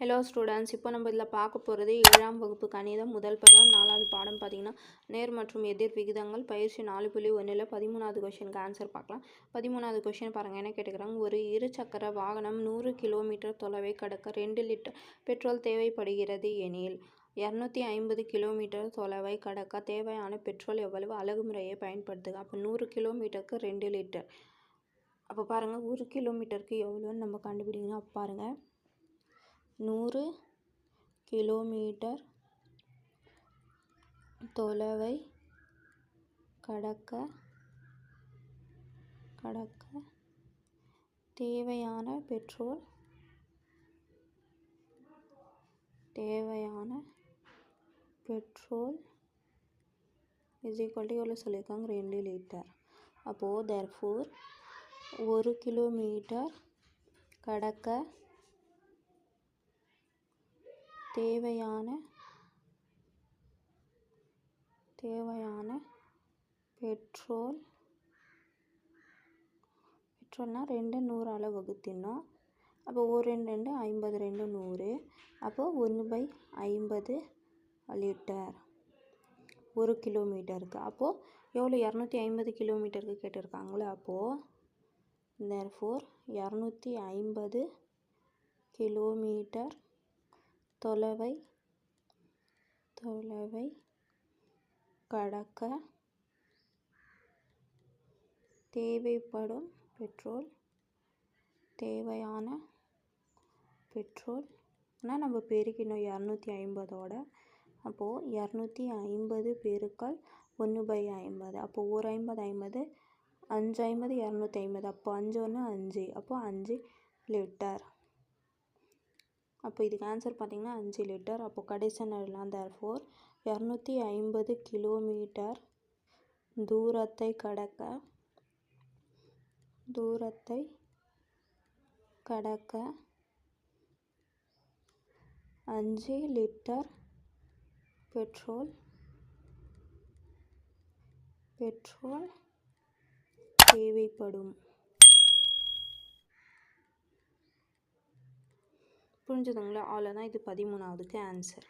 Hello students இப்போ நம்ம இதில் பார்க்க போகிறது ஏழாம் வகுப்பு கணிதம் முதல் பருவம் நாலாவது பாடம் பார்த்தீங்கன்னா நேர் மற்றும் எதிர் விகிதங்கள் பயிற்சி நாலு புள்ளி ஒன்றில் பதிமூணாவது கொஷனுக்கு ஆன்சர் பார்க்கலாம். பதிமூணாவது கொஷின் பாருங்கள் என்ன கேட்டுக்கிறாங்க ஒரு இருசக்கர வாகனம் நூறு கிலோமீட்டர் தொலைவை கடக்க ரெண்டு லிட்டர் பெட்ரோல் தேவைப்படுகிறது எனில் இரநூத்தி ஐம்பது கிலோமீட்டர் தொலைவை கடக்க தேவையான பெட்ரோல் எவ்வளவு? அழகு முறையை பயன்படுத்துக. அப்போ நூறு கிலோமீட்டருக்கு ரெண்டு லிட்டர். அப்போ பாருங்கள் ஒரு கிலோமீட்டருக்கு எவ்வளோன்னு நம்ம கண்டுபிடிக்கணும். அப்போ பாருங்கள் நூறு கிலோமீட்டர் தொலைவை கடக்க கடக்க தேவையான பெட்ரோல் தேவையான பெட்ரோல் இஸ் ஈக்குவல் எவ்வளோ சொல்லியிருக்காங்க? ரெண்டு லிட்டர் அப்போது தர்ஃபோர் ஒரு கிலோமீட்டர் கடக்க தேவையான தேவையான பெட்ரோல் பெட்ரோல்னால் ரெண்டு நூறால் வகுத்தினோம் அப்போ ஒரு ரெண்டு ரெண்டு ஐம்பது ரெண்டு நூறு. அப்போது ஒன்று பை ஐம்பது லிட்டர். ஒரு கிலோமீட்டருக்கு. அப்போது எவ்வளோ? இரநூத்தி ஐம்பது கிலோமீட்டருக்கு கேட்டிருக்காங்களே அப்போது தேர்ஃபோர் இரநூத்தி ஐம்பது கிலோமீட்டர் தொலைவை தொலைவை கடக்க தேவைப்படும் பெட்ரோல் தேவையான பெட்ரோல். ஆனால் நம்ம பெருக்கணும் இரநூத்தி ஐம்பதோட. அப்போது இரநூத்தி ஐம்பது பெருக்கள் ஒன்று பை ஐம்பது. அப்போது ஒரு ஐம்பது ஐம்பது அஞ்சு ஐம்பது இரநூத்தி ஐம்பது. அப்போ அஞ்சு ஒன்று அஞ்சு. அப்போது அஞ்சு லிட்டர். அப்போ இதுக்கு ஆன்சர் பார்த்திங்கன்னா அஞ்சு லிட்டர் அப்போ கடைசி எழுதலாம் தேர்ஃபோர் இரநூத்தி ஐம்பது கிலோமீட்டர் தூரத்தை கடக்க தூரத்தை கடக்க அஞ்சு லிட்டர் பெட்ரோல் பெட்ரோல் தேவைப்படும். புரிஞ்சுதுங்களா? அவ்வளோதான் இது பதிமூணாவதுக்கு ஆன்சர்